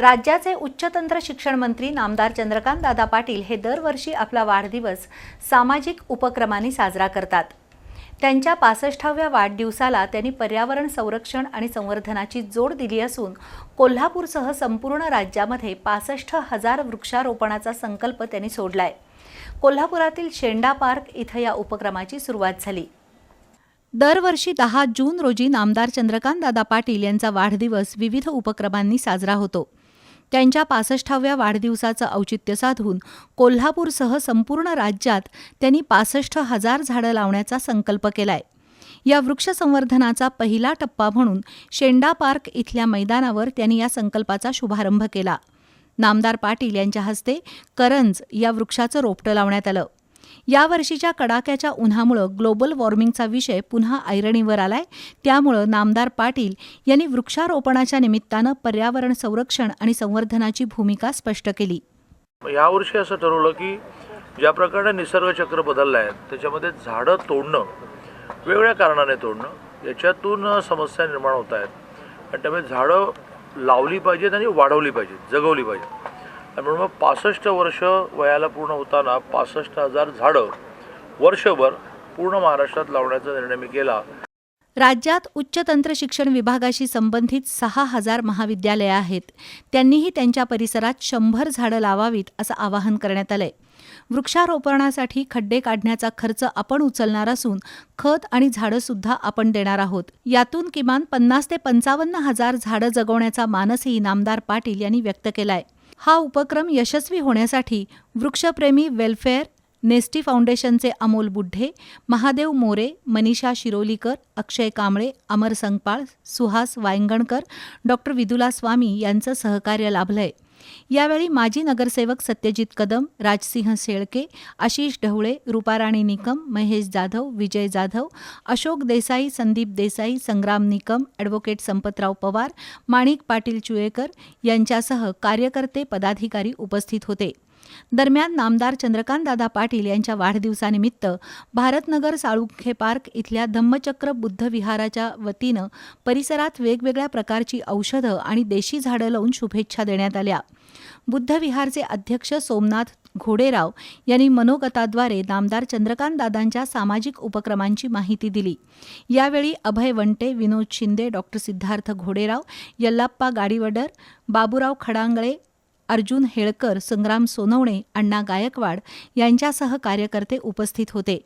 राज्याचे उच्चतंत्र शिक्षण मंत्री नामदार चंद्रकांत दादा पाटील हे दरवर्षी आपला वाढदिवस सामाजिक उपक्रमांनी साजरा करतात. त्यांच्या पासष्टाव्या वाढदिवसाला त्यांनी पर्यावरण संरक्षण आणि संवर्धनाची जोड दिली असून कोल्हापूरसह संपूर्ण राज्यामध्ये पासष्ट हजार वृक्षारोपणाचा संकल्प त्यांनी सोडलाय. कोल्हापुरातील शेंडा पार्क इथं या उपक्रमाची सुरुवात झाली. दरवर्षी दहा जून रोजी नामदार चंद्रकांत दादा पाटील यांचा वाढदिवस विविध उपक्रमांनी साजरा होतो. त्यांच्या पासष्टाव्या वाढदिवसाचं औचित्य साधून कोल्हापूरसह संपूर्ण राज्यात त्यांनी पासष्ट हजार झाडं लावण्याचा संकल्प केलाय. या वृक्ष संवर्धनाचा पहिला टप्पा म्हणून शेंडा पार्क इथल्या मैदानावर त्यांनी या संकल्पाचा शुभारंभ केला. नामदार पाटील यांच्या हस्ते करंज या वृक्षाचं रोपटं लावण्यात आलं. यावर्षीच्या कडाक्याच्या उन्हामुळं ग्लोबल वॉर्मिंगचा विषय पुन्हा ऐरणीवर आलाय. त्यामुळं नामदार पाटील यांनी वृक्षारोपणाच्या निमित्तानं पर्यावरण संरक्षण आणि संवर्धनाची भूमिका स्पष्ट केली. यावर्षी असं ठरवलं की ज्या प्रकारे निसर्गचक्र बदललं आहे त्याच्यामध्ये झाडं तोडणं वेगळ्या कारणाने तोडणं याच्यातून समस्या निर्माण होत आहेत. आणि त्यामुळे झाडं लावली पाहिजेत आणि वाढवली पाहिजेत जगवली पाहिजेत. आणि मग पासष्ट वर्ष वयाला पूर्ण होताना पासष्ट हजार झाडं वर्षभर पूर्ण महाराष्ट्रात लावण्याचा निर्णय मी केला. राज्यात उच्च तंत्र शिक्षण विभागाशी संबंधित सहा हजार महाविद्यालये आहेत. त्यांनीही त्यांच्या परिसरात शंभर झाडं लावावीत असं आवाहन करण्यात आलंय. वृक्षारोपणासाठी खड्डे काढण्याचा खर्च आपण उचलणार असून खत आणि झाडं सुद्धा आपण देणार आहोत. यातून किमान पन्नास ते पंचावन्न हजार झाडं जगवण्याचा मानसही नामदार पाटील यांनी व्यक्त केलाय. हा उपक्रम यशस्वी होण्यासाठी वृक्षप्रेमी वेलफेअर नेस्टी फाउंडेशनचे अमोल बुड्ढे महादेव मोरे मनीषा शिरोलीकर अक्षय कांबळे अमर संगपाळ सुहास वायंगणकर डॉक्टर विदुला स्वामी यांचं सहकार्य लाभलंय. यावेळी माजी नगरसेवक सत्यजित कदम राजसिंह शेळके आशिष ढवळे रुपाराणी निकम महेश जाधव विजय जाधव अशोक देसाई संदीप देसाई संग्राम निकम ॲडव्होकेट संपतराव पवार माणिक पाटील चुळेकर यांच्यासह कार्यकर्ते पदाधिकारी उपस्थित होते. दरम्यान नामदार चंद्रकांतदादा पाटील यांच्या वाढदिवसानिमित्त भारतनगर साळुखे पार्क इथल्या धम्मचक्र बुद्ध विहाराच्या वतीनं परिसरात वेगवेगळ्या प्रकारची औषधं आणि देशी झाडं लावून शुभेच्छा देण्यात आल्या. बुद्ध विहारचे अध्यक्ष सोमनाथ घोडेराव यांनी मनोगताद्वारे नामदार चंद्रकांतदादांच्या सामाजिक उपक्रमांची माहिती दिली. यावेळी अभय वंटे विनोद शिंदे डॉक्टर सिद्धार्थ घोडेराव यल्लाप्पा गाडीवडर बाबूराव खडांगळे अर्जुन हेळकर संग्राम सोनवणे अण्णा गायकवाड यांच्यासह कार्यकर्ते उपस्थित होते.